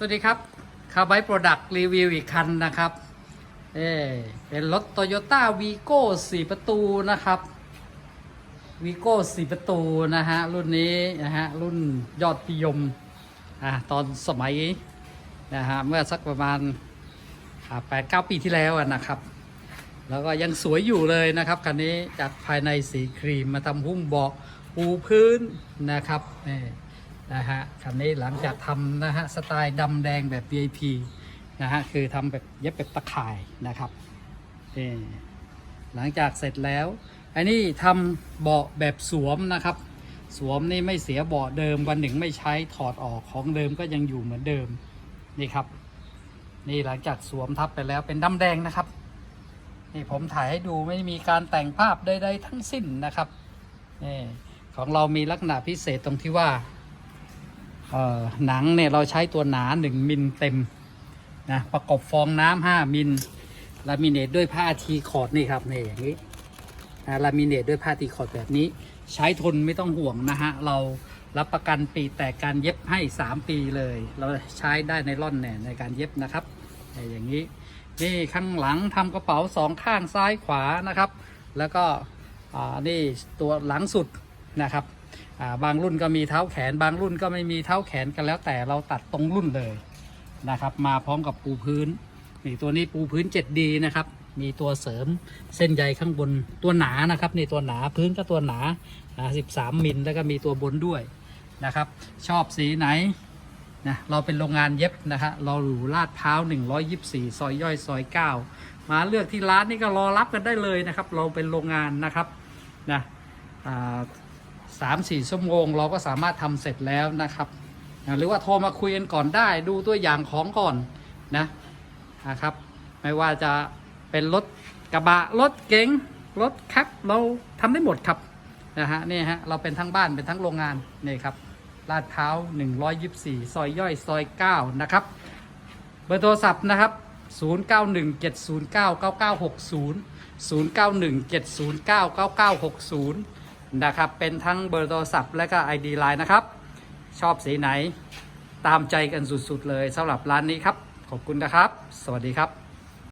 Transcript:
สวัสดีครับคาร์ไบโปรดักต์รีวิวอีกคันนะครับเออเป็นรถโตโยต้าวีโก้สี่ประตูนะครับวีโก้สี่ประตูนะฮะ รุ่นนี้นะฮะ รุ่นยอดพิยมอ่าตอนสมัยนะฮะ เมื่อสักประมาณแปดเก้าปีที่แล้วนะครับ แล้วก็ยังสวยอยู่เลยนะครับคันนี้จากภายในสีครีมมาทำหุ้มเบาะปูพื้นนะครับนี่ นะฮะคันนี้หลังจากทำนะฮะสไตล์ดำแดงแบบ VIP นะฮะคือทำแบบเย็บแบบตะข่ายนะครับนี่หลังจากเสร็จแล้วอันนี้ทำเบาะแบบสวมนะครับ สวมนี่ไม่เสียเบาะเดิมวันหนึ่งไม่ใช้ถอดออกของเดิมก็ยังอยู่เหมือนเดิมนี่ครับ นี่หลังจากสวมทับไปแล้วเป็นดำแดงนะครับ นี่ผมถ่ายให้ดูไม่มีการแต่งภาพใดๆทั้งสิ้นนะครับนี่ของเรามีลักษณะพิเศษตรงที่ว่า หนังเนี่ยเราใช้ตัวหนา 1 มิลเต็มนะประกบฟองน้ำ5มิลลามิเนตด้วยผ้าทีคอร์ดนี่ครับนี่อย่างนี้นะลามิเนตด้วยผ้าทีคอร์ดแบบนี้ ใช้ทนไม่ต้องห่วงนะฮะเรารับประกันปีแต่การเย็บให้ 3 ปีเลย เราใช้ได้ในร่อนเนี่ยในการเย็บนะครับอย่างนี้นี่ข้างหลังทำกระเป๋าสองข้างซ้ายขวานะครับ แล้วก็นี่ตัวหลังสุด นะครับบางรุ่นก็มีเท้าแขน บางรุ่นก็ไม่มีเท้าแขนกันแล้วแต่เราตัดตรงรุ่นเลยนะครับ มาพร้อมกับปูพื้นนี่ตัวนี้ปูพื้น 7D นะครับ มีตัวเสริมเส้นใยข้างบนตัวหนานะครับนี่ตัวหนาพื้นก็ตัวหนาอ่า13 มิลแล้วก็มีตัวบนด้วยนะครับ ชอบสีไหนนะเราเป็นโรงงานเย็บนะฮะเราอยู่ลาดพร้าว 124 ซอยย่อยซอย 9 มาเลือกที่ร้านนี่ก็รอรับกันได้เลยนะครับ เราเป็นโรงงานนะครับนะ อ่าสามสี่ชั่วโมง เราก็สามารถทำเสร็จแล้วนะครับนะหรือว่าโทรมาคุยกันก่อนได้ ดูตัวอย่างของก่อนนะนะครับ ไม่ว่าจะเป็นรถกระบะรถเก๋งรถแคปเราทำได้หมดครับนะฮะนี่ฮะเราเป็นทั้งบ้านเป็นทั้งโรงงานนี่ครับลาดพร้าว124 ซอยย่อยซอย 9 นะครับ เบอร์โทรศัพท์นะครับ 0917099960 0917099960 นะครับ เป็นทั้งเบอร์โทรศัพท์และก็ ID Line นะครับ ชอบสีไหนตามใจกันสุดๆเลยสำหรับร้านนี้ครับ ขอบคุณนะครับ สวัสดีครับ